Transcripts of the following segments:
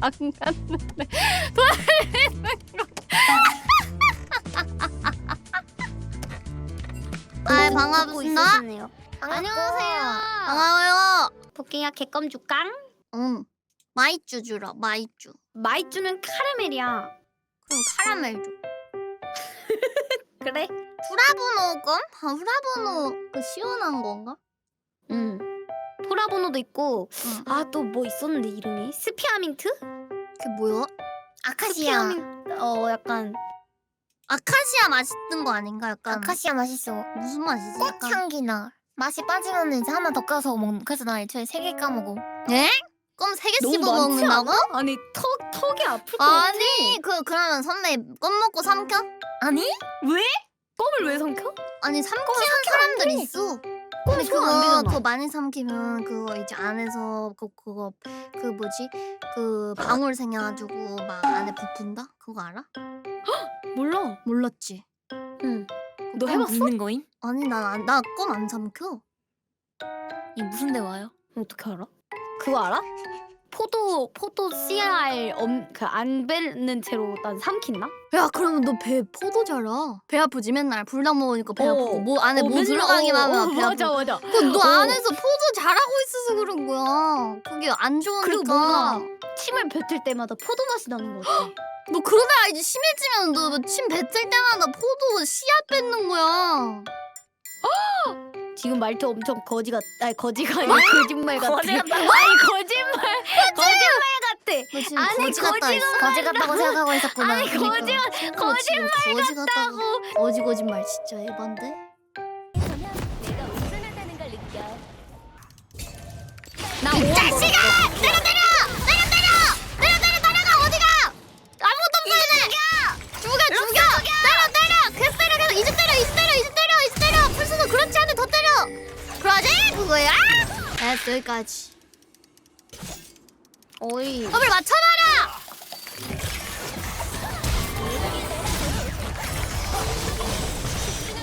안 갔는데 돌리는 거. 아 반갑습니다. 안녕하세요. 반가워요. 복갱이야 개껌 줄까? 응. 마이쮸 주라 마이쮸. 마이쮸는 카라멜이야. 그럼 카라멜 줘. 그래? 후라보노 껌? 아 후라보노 그 시원한 건가? 응. 포라보노도 있고 응. 아 또 뭐 있었는데 이름이 스피아민트? 그게 뭐야? 아카시아 어 약간 아카시아 맛있는 거 아닌가? 약간 아카시아 맛있어 무슨 맛이지? 꽃 약간 향기 나 맛이 빠지면 이제 하나 더 껴서 먹는 그래서 나 애초에 세 개 까먹어 예? 껌 세 개 씹어 많지 먹는다고? 않아? 아니 턱 턱이 아플 것 같아. 아니 그 그러면 선배 껌 먹고 삼켜? 아니? 왜? 껌을 왜 삼켜? 아니 삼키는 삼키면 사람들 돼. 있어. 껌 근데 그거. 그거 많이 삼키면 그거 이제 안에서 그 그거 그 뭐지 그 방울 생겨가지고 막 안에 부푼다? 그거 알아? 몰라. 몰랐지? 응. 너 껌 해봤어? 있는 거임? 아니 나나껌 안 삼켜. 이 무슨 대화요? 어떻게 알아? 그거 알아? 포도 포도 씨알 엄그안 뱉는 채로 난 삼킨다? 야 그러면 너 배 포도 자라. 배 아프지 맨날 불닭 먹으니까 배 어. 아프고 뭐 안에 어, 뭐 맨날- 들어가기만 어, 어, 하면 배 맞아 아프고. 맞아. 그너 어. 안에서 포도 자라고 있어서 그런 거야. 그게 안 좋으니까. 그리고 뭔가 침을 뱉을 때마다 포도 맛이 나는 거 같아. 너 그러다가 이제 심해지면 너 침 뱉을 때마다 포도 씨앗 뱉는 거야. 지금 말투 엄청 거지 같, 아니 거지가 아니라 거짓말 같아. 거지 같다고? 아니 거짓말, 거짓말 같아. 너 지금 아니, 거지 같다? 거지 같다고 생각하고 있었구나 아니 그러니까. 지금 거지 같다고. 거지 거짓말 진짜 에반데? 그거야? 됐어 여기까지 어이. 법을 맞춰놔라!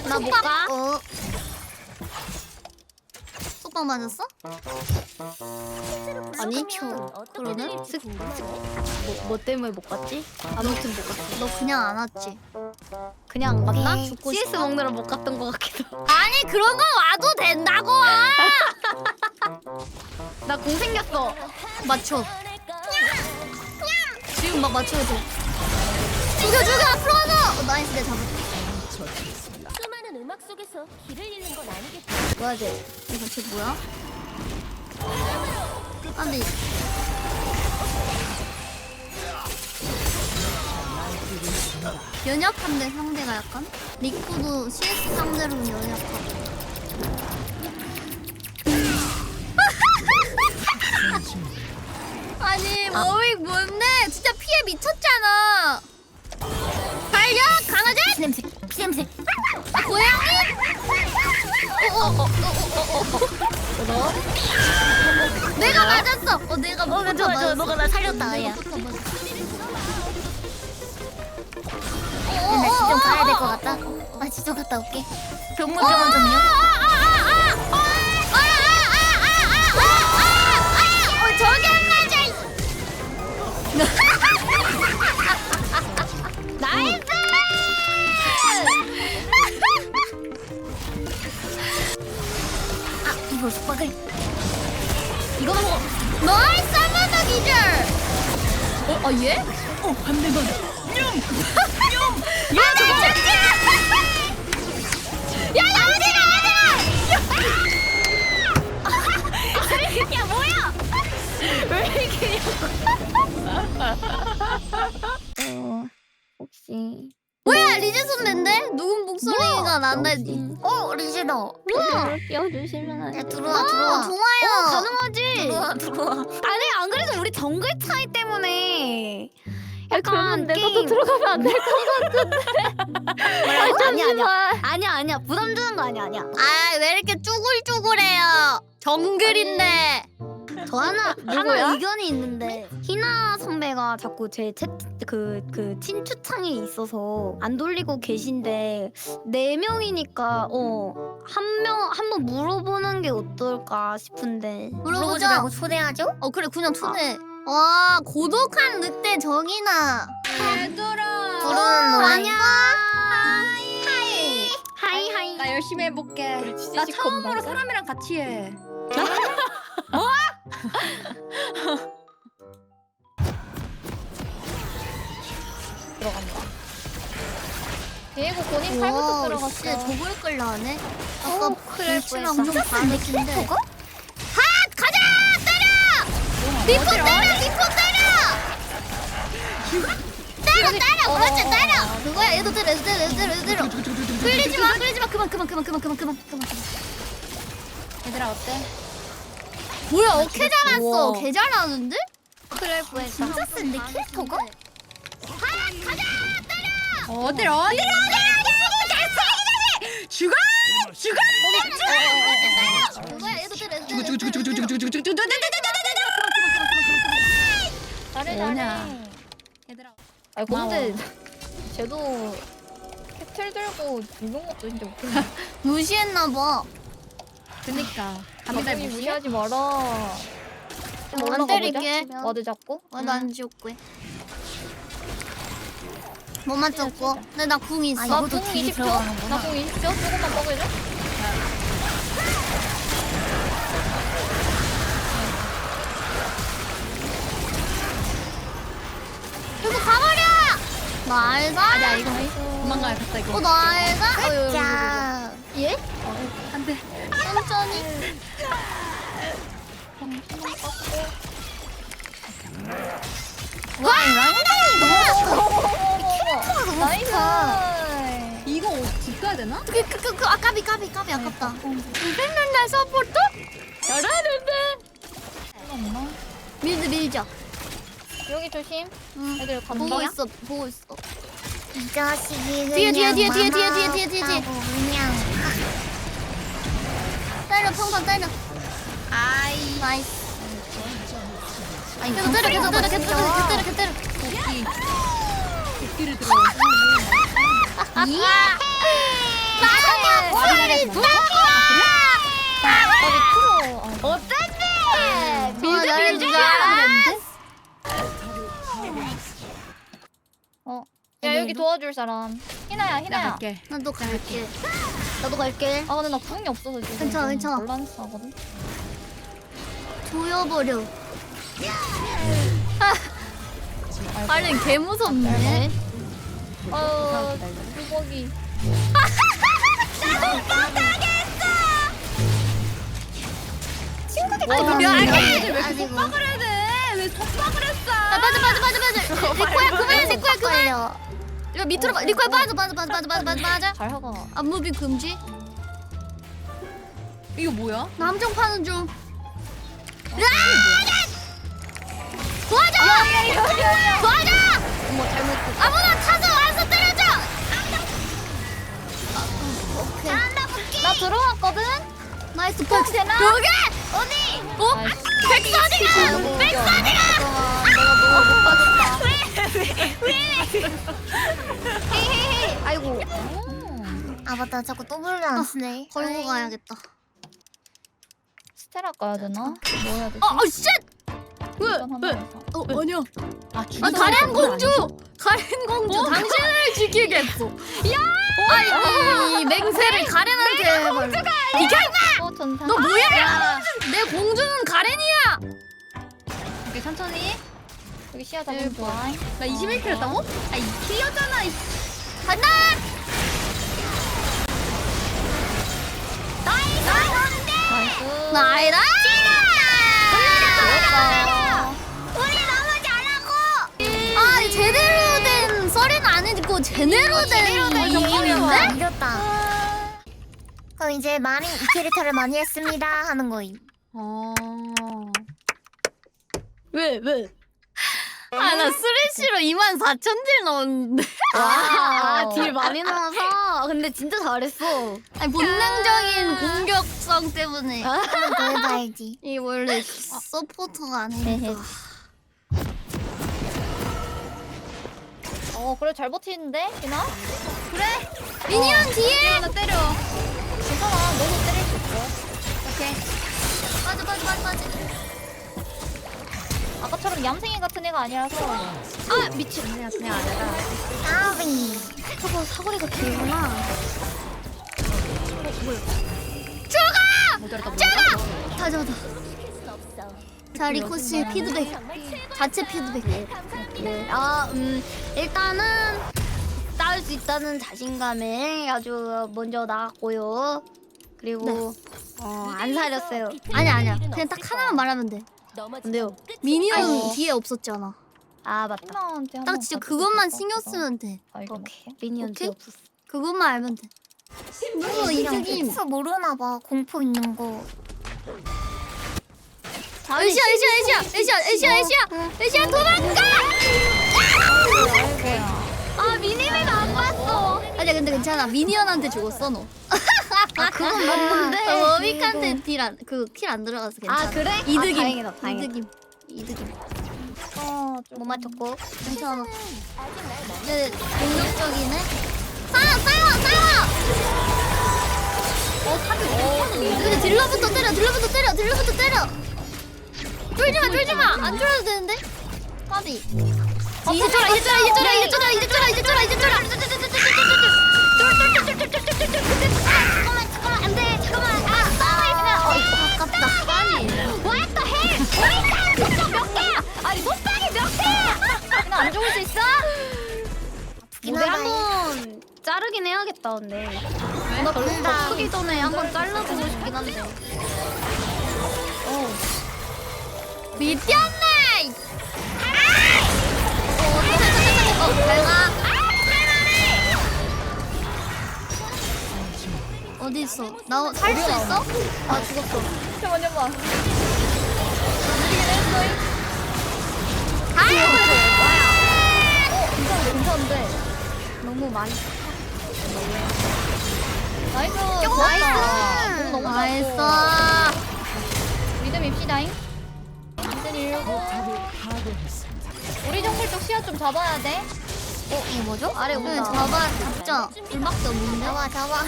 나 못 가. 어. 속박 맞았어? 아니 그러네? 스, 스, 뭐, 뭐 때문에 못 갔지? 아무튼 못 갔어. 너 그냥 안 왔지? 그냥 안 갔나? 오케이. 죽고 CS 싶어? 먹느라 못 갔던 것 같기도. 하고. 아니 그런 건 와도 된다고! 나공 생겼어. 맞춰 지금 막 맞춰야 돼 죽여 죽여 앞으로 와서 어, 나이스 내 잡았다 수많은 음악 속에서 길을 잃는 건 아니겠지. 뭐야 돼 이거 쟤 뭐야? 아 근데 연약한데 상대가 약간? 리코도 CS 상대로는 연약하고 아니 머윅 뭔데? 진짜 피해 미쳤잖아. 달려! 강아지! 피냄새 피냄새. 고양이? 어어어어어어 내가 맞았어. 어 내가 어 맞아 맞아. 너가 나 살렸다 야 점 가야 될 것 같다. 나 지점 갔다 올게. 병문 병원 좀요? 어 아 이거 속박을. 이거 먹어 한번 더 기절! 어? 아 얘? 어한 대만 야 누군 목소리가 난다니 어 리지다 띄워주시면 야 들어와 들어와. 좋아요. 가능하지? 들어와 들어와. 아니 안 그래도 우리 정글 차이 때문에 야, 그러면 내가 더 들어가면 안될것 같은데. 아니야. 아니야. 아니야 아니야. 부담 주는 거 아니야 아니야. 아 왜 이렇게 쭈글쭈글해요? 정글인데 저 하나? 하나 의견이 있는데 희나 선배가 자꾸 제챗그그 친추창에 있어서 안 돌리고 계신데 네 명이니까 어한 명 한 번 물어보는 게 어떨까 싶은데 물어보지 물어보자. 말고 초대하죠? 어 그래 그냥 초대. 와 고독한 늑대 정이나. 얘들아. 부르는 노래. 안녕. 하이. 하이 하이 나 열심히 해볼게. 나 처음으로 사람이랑 같이 해. 비에고 본인 와, 팔부터 씨, 들어갔어. 저걸 끌려하네. 아까 어, 뻔했어. 좀 반했긴데. 핫 가자 때려. 비포 때려 비포 때려. 때려 때려 그렇지 때려. 그거야 얘도 때려 얘도 때려 얘도 때려 얘도 때려. 끌리지 마 끌리지 마 그만 그만 그만 그만 그만 그만 그만. 얘들아 어때? 뭐야 어케 잘했어. 우와. 개 잘하는데? 그럴 뻔했다 진짜 센데 캐릭터가? 핫 가자 때려. 어딜 어딜 죽어! 죽어! 그거야 얘도 때려 얘도 때려. 죽어 죽어 죽어 죽어 죽어 죽어 잘해 뭐냐. 얘들아. 아 근데 쟤도 캡틀 들고 이런 것도 진짜 웃긴다. 무시했나 봐. 그니까. 갑니다 갑자기 무시. 무시하지 마라. 좀 안 올라가 때릴게. 보자. 와드 잡고. 나도 안 지웠고. 못 맞췄고. 근데 나 궁 있어. 아, 나 딜이 20초? 들어가는구나. 나공 20초? 조금만 먹을래? 계속 가버려! 나 알가? 아니야 이거 도망가야 겠다 이거. 어, 나 알가? 어, 자, 여기. 예? 안돼. 천천히. 와, 나이스. 이거 집 가야 되나? 그, 그, 그, 그, 아, 까비, 까비, 까비, 아깝다. 이랬는데, 서포트? 잘하는데? 없나? 밀드, 밀자. 여기 조심. 응. 애들 간다. 보고 있어, 보고 있어. 이 자식이 뒤에, 뒤에, 뒤에, 뒤에, 뒤에, 뒤에, 뒤에, 뒤에. 때려, 평선 때려. 아이 나이스. 아니 계속 때려, 계속 때려, 계속 때려, 계속 때려, 계속 때려. 도끼. 도끼를 들어. 마성형 소리 짱이 여기 도와줄 사람. 희나야 나 희나야. 갈게. 나도 갈게. 나도 갈게. 아 근데 나 궁이 없어서 지금. 괜찮아, 좀 괜찮아. 곤란하거든. 조여버려. 아니 개 무섭네. 아. 나도 못하겠어. 친구들 와, 아니 야, 미안해. 왜 아이고. 속박을 해야 돼? 왜 속박을 했어? 아, 맞아 맞아 맞아 맞아. 리코야 그만해 리코야 그만. 이거 밑으로 빠- 리코야 빠져 빠져 빠져 빠져 빠져 빠져 빠져. 잘 하가. 안무비 금지. 이거 뭐야? 남정 파는 중. 도와줘! 도와줘! 어머 잘못. 아무나 타서 와서 때려줘! 오케이. 나 들어왔거든. 나이스 폭 되나? 여기! 어디? 어? 백선이가! 너무 백선이가! 내가 너무 못 받았다. 헤이 헤이헤이. 아이고. 아 맞다 자꾸 더블을 안 쓰네 걸고 가야겠다. 스테라 가야 되나? 뭐 해야 되지? 아, 아, 쉣! 왜? 왜? 어, 아니야. 아, 아, 가렌 공주! 가렌 공주, 당신을 지키겠어. 야! 아니, 이 맹세를 가렌한테 해버려. 비켜! 어 전사. 너 뭐야? 내 공주는 가렌이야! 오케이 천천히. 여기 시야 잡은 좋아. 나 21킬 했다고? 아 2킬이었잖아. 이 간다! 나이스. 나이다! 잘했다. 우리 너무 잘하고! 아, 제대로 된 썰은 아니고 제대로 된 이기인데? 이겼다 그럼 이제 많이 이 캐릭터를 많이 했습니다 하는 거임 어. 왜, 왜? 아나 쓰레쉬로 2만 4천 딜 넣었는데. 아, 딜 많이 넣어서. 근데 진짜 잘했어. 아니 본능적인 공격성 때문에. 한번 더 해봐야지. 이 원래 서포터가 아니니까. 어 그래 잘 버티는데 희나? 미니언 뒤에. 하나 때려. 괜찮아 너도 때릴 수 있어. 아까처럼 얌생이 같은 애가 아니라서. 아 미친. 그냥 그냥 아니라. 까비. 저거 사거리가 길구나. 모자랐다. 다 잡았다. 자 리코씨 피드백. 자체 피드백. 네. 아, 음, 일단은 싸울 수 있다는 자신감에 아주 먼저 나갔고요. 그리고 어, 안 사렸어요. 아니 아니야. 그냥 딱 하나만 말하면 돼. 근데요? 미니언 아이고. 뒤에 없었잖아. 아, 맞다. 딱 진짜 그것만 신경 쓰면 돼. 오케이. 미니언 오케이? 뒤 없었어. 그것만 알면 돼. 누구 이득임. 픽스 모르나 봐. 공포 있는 거. 아, 에시야 에시야 에시야 에시야 에시야 에시야 에시야 도망가! 아, 미니맨 안 봤어. 아니야 근데 괜찮아 미니언한테 죽었어 너. 아, 그건 맞는데. 어, 워빅한테 딜안 그 킬 안 들어가서 괜찮아. 아, 그래? 이득임. 아, 다행이다, 다행이다. 이득임. 이득임. 어, 못 맞췄고. 괜찮아. 근데 공격적이네. 싸워 싸워 싸워. 어 탑이 근데 딜러부터 때려 딜러부터 때려 딜러부터 때려. 쫄지 마 쫄지 마. 안 쫄아도 되는데. 까비. 이제 쫄아 이제 쫄아 이제 쫄아 이제 쫄아 이제 쫄아 이제 쫄아 이제 쫄아. 죽을 수 있어? 무대 한번 자르긴 해야겠다, 근데. 나더 크기 전에 한번 잘라보고 싶긴 한데. 미쳤네. 어, 내가 어디 있어? 나 살 수 있어? 아 죽었어. 잠깐만 잠깐만. 어 괜찮은데 괜찮은데. 너무 많이. 나이스. 나이스. 너무 나이스. 믿음 입시다잉. 완전 일고. 우리 정글 쪽 시야 좀 잡아야 돼. 어 이게 뭐죠? 아래 응 온다. 잡아 잡자. 불밖에 없는데. 잡아 잡아.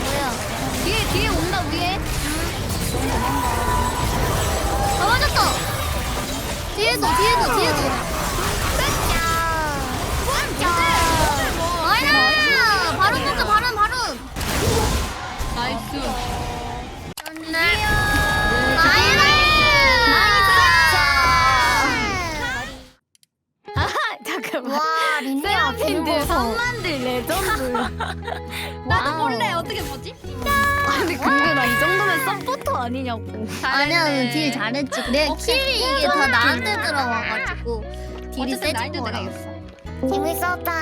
뭐야? 뒤에, 뒤에 온다, 위에. 잡아줬다. 뒤에도 뒤에도 뒤 아니냐고. 아니야, 딜 잘했지. 내 킬이 이게 다 나한테 들어와가지고 딜이 세진 거야. 재밌었다.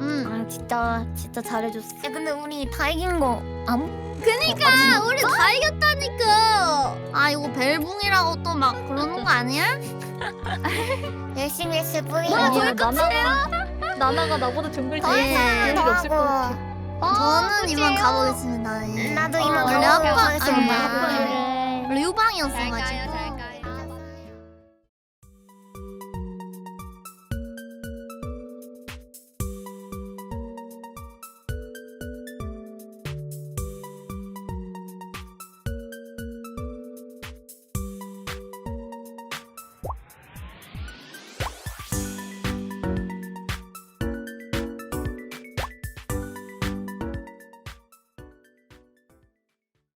응. 아, 진짜, 진짜 잘해줬어. 야 근데 우리 다 이긴 거 아무? 그니까 우리 다 이겼다니까. 아 이거 벨붕이라고 또 막 그러는 거 아니야? 열심히 했을 뿐이야. 뭐야, 아니야, 나나가 나나가 나보다 정글 더 제일 재능이 더 없을 것 같아. 하고. 저는 이만 가보겠습니다. 예. 나도 이만 원래 아빠- 하겠습니다. 아니, 원 래 유방이었어가지고.